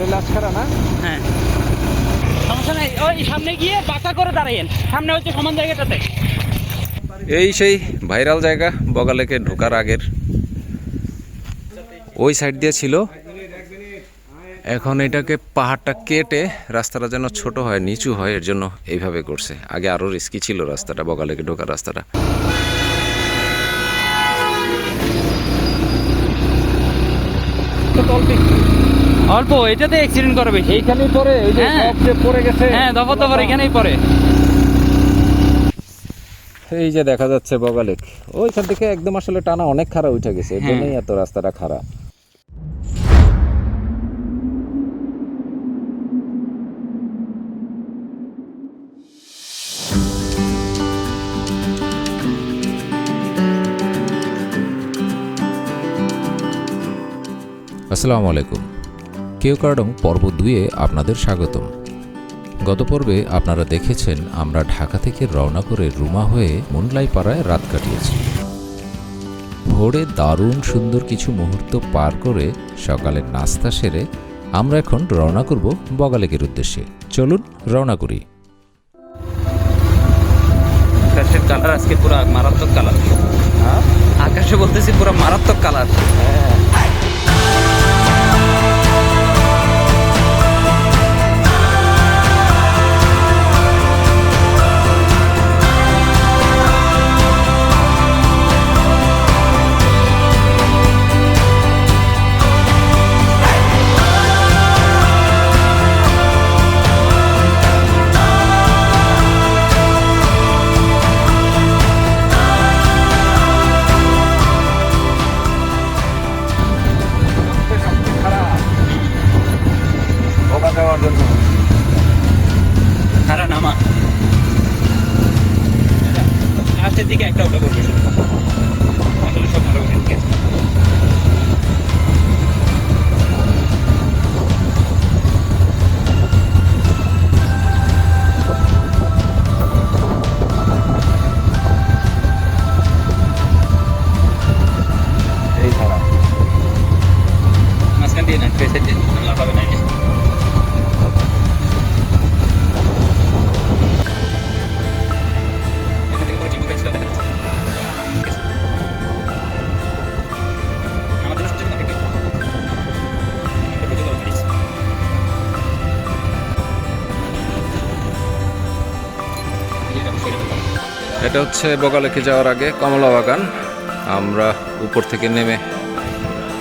না? হ্যাঁ। সমস্যা নাই। ওই সামনে গিয়ে বাঁকা করে দাঁড়াইয়েন। সামনে হচ্ছে সমান জায়গাটাতে। এই সেই ভাইরাল জায়গা বগালেকে ঢোকার আগের। ওই সাইড দিয়ে ছিল। এখন এটাকে পাহাড়টা কেটে রাস্তাটা যেন ছোট হয় নিচু হয় এর জন্য এইভাবে করছে। আগে আরও রিস্কি ছিল রাস্তাটা বগালেকে ঢোকার রাস্তাটা। অল্প এটাতে অ্যাক্সিডেন্ট করে বেশি। এইখানেই পরে ওই যে হ্যাঁ। সব পড়ে গেছে। হ্যাঁ দফা দফার এখানেই পড়ে। এই যে দেখা যাচ্ছে বগালেক। ওইখান থেকে একদম আসলে টানা অনেক খারাপ উঠে গেছে। এর হ্যাঁ। জন্যই এত রাস্তাটা খারাপ আসসালামু আলাইকুম। কেউ কার্ডং পর্ব দুয়ে আপনাদের স্বাগতম। গত পর্বে আপনারা দেখেছেন আমরা ঢাকা থেকে রওনা করে রুমা হয়ে মুনলাই পাড়ায় রাত কাটিয়েছি। ভোরে দারুণ সুন্দর কিছু মুহূর্ত পার করে সকালে নাস্তা সেরে আমরা এখন রওনা করব বগালেকের উদ্দেশ্যে। চলুন রওনা করি। আকাশের কালার আজকে পুরো মারাত্মক কালার। আকাশে বলতেছি পুরো মারাত্মক কালার। বগা এটা হচ্ছে বগালেকে যাওয়ার আগে কমলা বাগান। আমরা উপর থেকে নেমে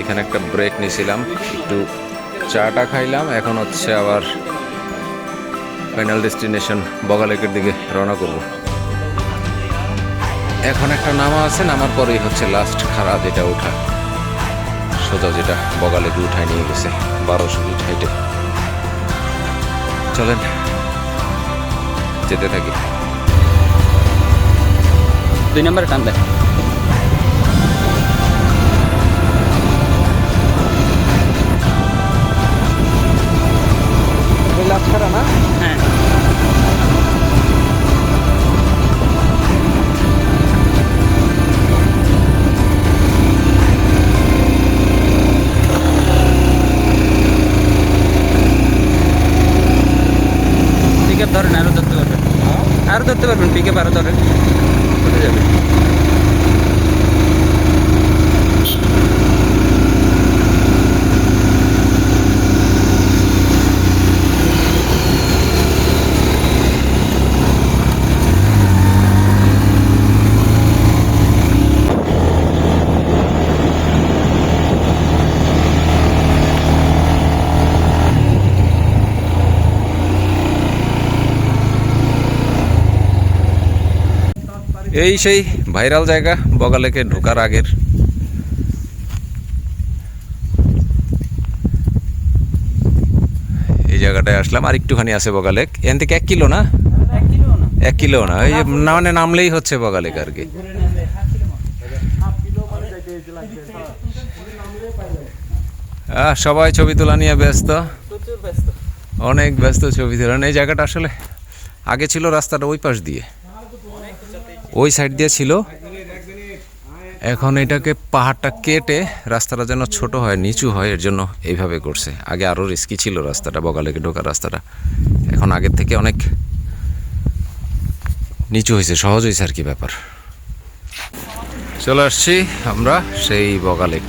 এখানে একটা ব্রেক নিয়েছিলাম, একটু চাটা খাইলাম, এখন হচ্ছে আবার ফাইনাল ডেস্টিনেশন বগালেকের দিকে রওনা করব। এখন একটা নামা আছে, নামার পরেই হচ্ছে লাস্ট খাড়া যেটা ওঠা। সোজা যেটা বগালেকে উঠায় নিয়ে গেছে, বারোশো ফিট হাইটে চলেন, যেতে থাকি। দুই নম্বরে টান দেয়। না? হ্যাঁ। ধরেন আরও ধরতে পারবেন। আরও ধরতে পারবেন পিকআপ আরও ধরেন। কোথায় এই সেই ভাইরাল জায়গা বগালেকে ঢোকার আগের। এই জায়গাটায় আসলাম আর একটুখানি আছে বগালেক এখান থেকে এক কিলো না? এক কিলো না। এই না মানে নামলেই হচ্ছে বগালেক আর কি। সবাই ছবি তোলা নিয়ে ব্যস্ত। ব্যস্ত। অনেক ব্যস্ত ছবি তোলেন এই জায়গাটা আসলে আগে ছিল রাস্তাটা ওই পাশ দিয়ে। ওই সাইড দিয়ে ছিল। এখন এটাকে পাহাড়টা কেটে রাস্তাটা যেন ছোট হয়, নিচু হয়, এর জন্য এইভাবে করছে। আগে আরও রিস্কি ছিল রাস্তাটা, বগালেকে ঢোকার রাস্তাটা। এখন আগের থেকে অনেক নিচু হয়েছে, সহজ হয়েছে আর কি ব্যাপার। চলে আসছি আমরা সেই বগালেক।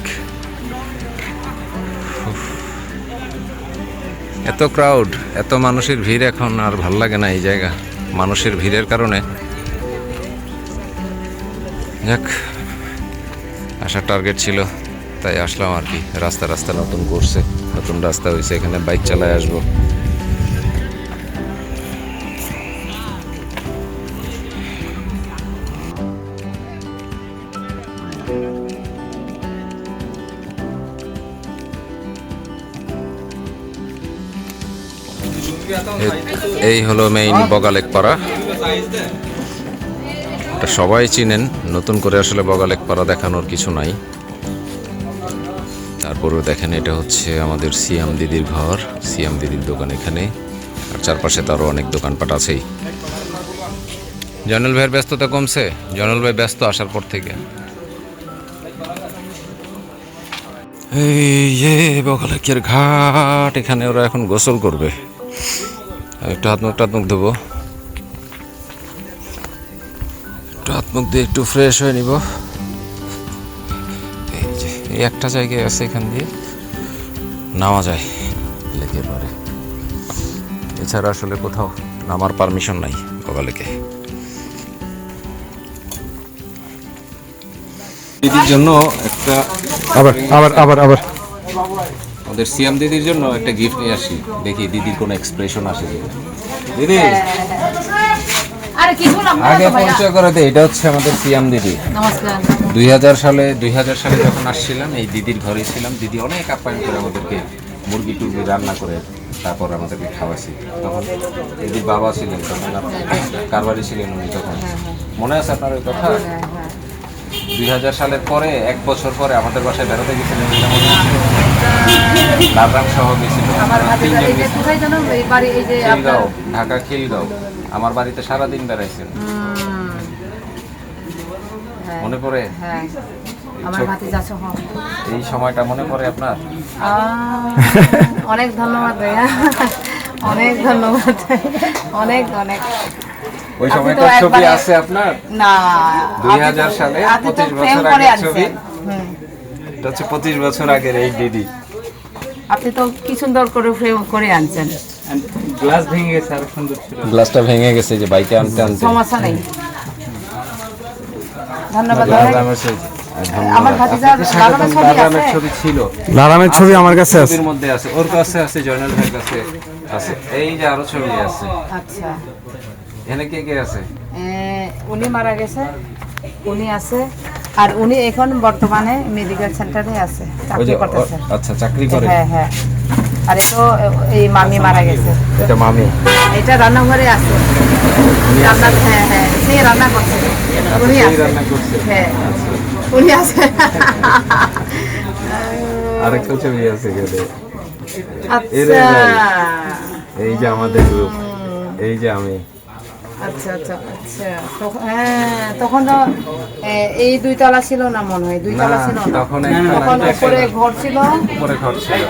এত ক্রাউড এত মানুষের ভিড় এখন আর ভালো লাগে না এই জায়গা। মানুষের ভিড়ের কারণে যাক, আসার টার্গেট ছিল, তাই আসলাম আর কি। রাস্তা রাস্তা নতুন করছে, নতুন রাস্তা হয়েছে এখানে বাইক চালায় আসব। এই হলো মেইন বগালেক পাড়া এটা সবাই চিনেন, নতুন করে আসলে বগালেক পাড়া দেখানোর কিছু নাই। তারপরেও দেখেন এটা হচ্ছে আমাদের সিয়াম দিদির ঘর, সিয়াম দিদির দোকান এখানে, আর চারপাশে তারও অনেক দোকানপাট আছেই। জয়নুল ভাইয়ের ব্যস্ততা কমছে, জয়নুল ভাই ব্যস্ত আসার পর থেকে। এই বগালেকের ঘাট, এখানে ওরা এখন গোসল করবে। একটু হাত মুখ টাত মুখ দেবো হাত মুখ দিয়ে একটু ফ্রেশ হয়ে নিব। এই যে এই একটা জায়গায় আছে এখান দিয়ে। নামা যায় লেকের পারে এছাড়া আসলে কোথাও নামার পারমিশন নাই বগালেকে দিদির জন্য একটা আবার আবার আবার আবার। আমাদের সিএম দিদির জন্য একটা গিফট নিয়ে আসি। দেখি দিদির কোনো এক্সপ্রেশন আসে। দিদি! আগে পরিচয় করে দে এটা হচ্ছে আমাদের সিএম দিদি। নমস্কার। দুই হাজার সালে দুই হাজার সালে যখন আসছিলাম এই দিদির ঘরে ছিলাম দিদি অনেক আপ্যায়ন করে আমাদেরকে মুরগি টুরগি রান্না করে তারপর আমাদেরকে খাওয়াছি তখন দিদির বাবা ছিলেন তখন কারবারি ছিলেন উনি তখন। মনে আছে আপনার ওই কথা? দুই হাজার সালের পরে এক বছর পরে আমাদের বাসায় বেড়াতে গেছিলেন? লাবরাং সহ গেছিল। তিনজন। কোথায় জানো এই বাড়ি এই যে খিলগাঁও ঢাকা খিলগাঁও। আমার বাড়িতে সারাদিন বেড়াইছেন। হ্যাঁ, মনে পড়ে? হ্যাঁ। আমার এই সময়টা মনে পড়ে আপনার? অনেক ধন্যবাদ ভাইয়া। অনেক ধন্যবাদ। অনেক অনেক। ওই সময়টার ছবি আছে আপনার? না 2000 সালে আপনি তো 25 বছর আগের ছবি। এটা হচ্ছে পঁচিশ বছর আগের এই দিদি। আপনি তো কি সুন্দর করে ফ্রেম করে আনছেন। গ্লাস ভেঙে গেছে আরও সুন্দর ছিল। গ্লাসটা ভেঙে গেছে যে বাইকে আনতে আনতে। সমস্যা নেই। ধন্যবাদ ভাই। আমার ভাতিজার লাগানো ছবি ছিল। লারামের ছবি আমার কাছে আছে। ছবির মধ্যে আছে। ওর কাছে আছে জয়নাল ভাইয়ের কাছে আছে। এই যে আরও ছবি আছে। আচ্ছা। এখানে কে কে আছে? এ, উনি মারা গেছে উনি আছে। আর উনি এখন বর্তমানে মেডিকেল সেন্টারে আছে চাকরি করতেছে। আচ্ছা চাকরি করে? হ্যাঁ হ্যাঁ। আর এতো এই মামি মারা গেছে। এটা মামি? এটা রান্নাঘরে আছে। রান্না হ্যাঁ হ্যাঁ সে রান্না করছে। উনি আছে। রান্না করছে? হ্যাঁ। উনি আছে। আরেকটা ছবি আছে এরে আচ্ছা। এই যে আমাদের গ্রুপ এই যে আমি। আচ্ছা আচ্ছা আচ্ছা। তখন হ্যাঁ তখন তো এই দুইতলা ছিল না মনে হয়? দুইতলা ছিল না? তখন তখন উপরে ঘর ছিল? উপরে ঘর ছিল।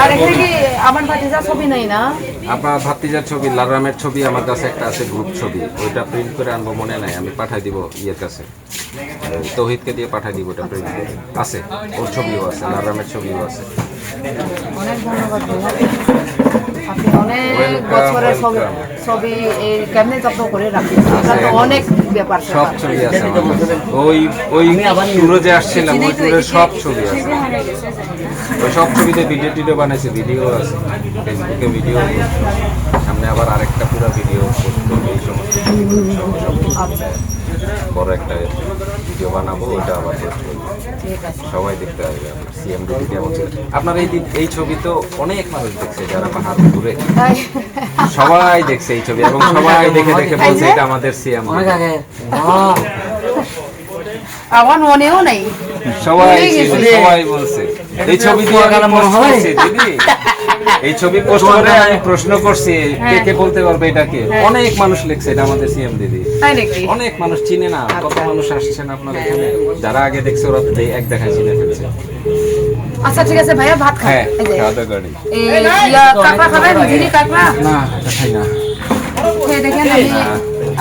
আর এখানে কি আমার ছবি নাই না? আপনার ভাতিজার ছবি লালরামের ছবি আমার কাছে একটা আছে গ্রুপ ছবি। ওইটা প্রিন্ট করে আনব মনে নাই। আমি পাঠাই দিব ইয়ের কাছে। তৌহিদকে দিয়ে পাঠাই দিব ওটা প্রিন্ট করে। আছে ওর ছবিও আছে লালরামের ছবিও আছে। অনেক ধন্যবাদ ভাইয়া। আপনি অনেক বছরের ছবি ছবি এই কেমনে যত্ন করে রাখেন? তো অনেক ব্যাপার সব ছবি আছে ওই ওই ট্যুরে যে আসছিলাম ওই সব ছবি আছে। ওই সব ছবিতে ভিডিও টিডিও বানাইছে ভিডিও আছে। ফেসবুকে ভিডিও সামনে আবার আরেকটা পুরো ভিডিও পোস্ট করব এই সমস্ত। আচ্ছা। বড় একটা ভিডিও বানাবো ওটা আবার পোস্ট করব। সবাই দেখতে হবে সিএম ডিডি কেমন ছিল। আপনার এই এই ছবি তো অনেক মানুষ দেখছে যারা পাহাড় ঘুরে সবাই দেখছে এই ছবি এবং সবাই দেখে দেখে বলছে এটা আমাদের সিএম আমার মনেও নেই। সবাই সবাই বলছে এই ছবি দিয়ে আমি post করছি, দিদি। এই ছবি পোস্ট করে আমি প্রশ্ন করছি কে কে বলতে পারবে এটাকে? অনেক মানুষ লিখছে এটা আমাদের সিএম দিদি। অনেক মানুষ চিনে না কত মানুষ আসছেন আপনার এখানে। যারা আগে দেখছে ওরা তো এক দেখায় চিনে ফেলছে। আচ্ছা ঠিক আছে ভাইয়া ভাত হ্যাঁ যে, খাওয়া দাওয়া করি কাঁকড়া খাবেন? কাঁকড়া? না খাই না। দেখেন আমি।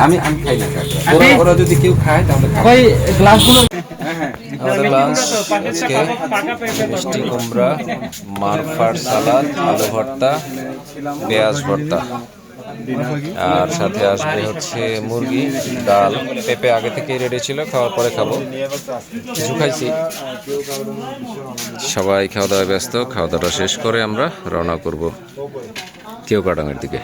আমি আমি খাই না কাঁকড়া। ওরা যদি কেউ খায় তাহলে ওই গ্লাসগুলো আমাদের লাঞ্চ আজকে মিষ্টি কুমড়া মারফার সালাদ আলু ভর্তা পেঁয়াজ ভর্তা। আর সাথে আসবে হচ্ছে মুরগি ডাল। পেঁপে আগে থেকে রেডি ছিল খাওয়ার পরে খাব। কিছু খাইছি। সবাই খাওয়া দাওয়া ব্যস্ত খাওয়া দাওয়াটা শেষ করে আমরা রওনা করব কেউ কাটাঙের দিকে।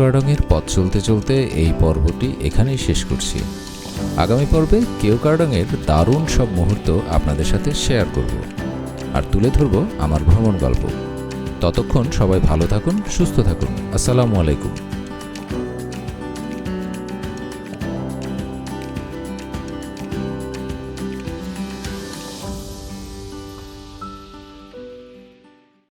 কেওকার্ডংয়ের পথ চলতে চলতে এই পর্বটি এখানেই শেষ করছি। আগামী পর্বে কেওকার্ডংয়ের দারুণ সব মুহূর্ত আপনাদের সাথে শেয়ার করব আর তুলে ধরব আমার ভ্রমণ গল্প। ততক্ষণ সবাই ভালো থাকুন, সুস্থ থাকুন। আসসালামু আলাইকুম।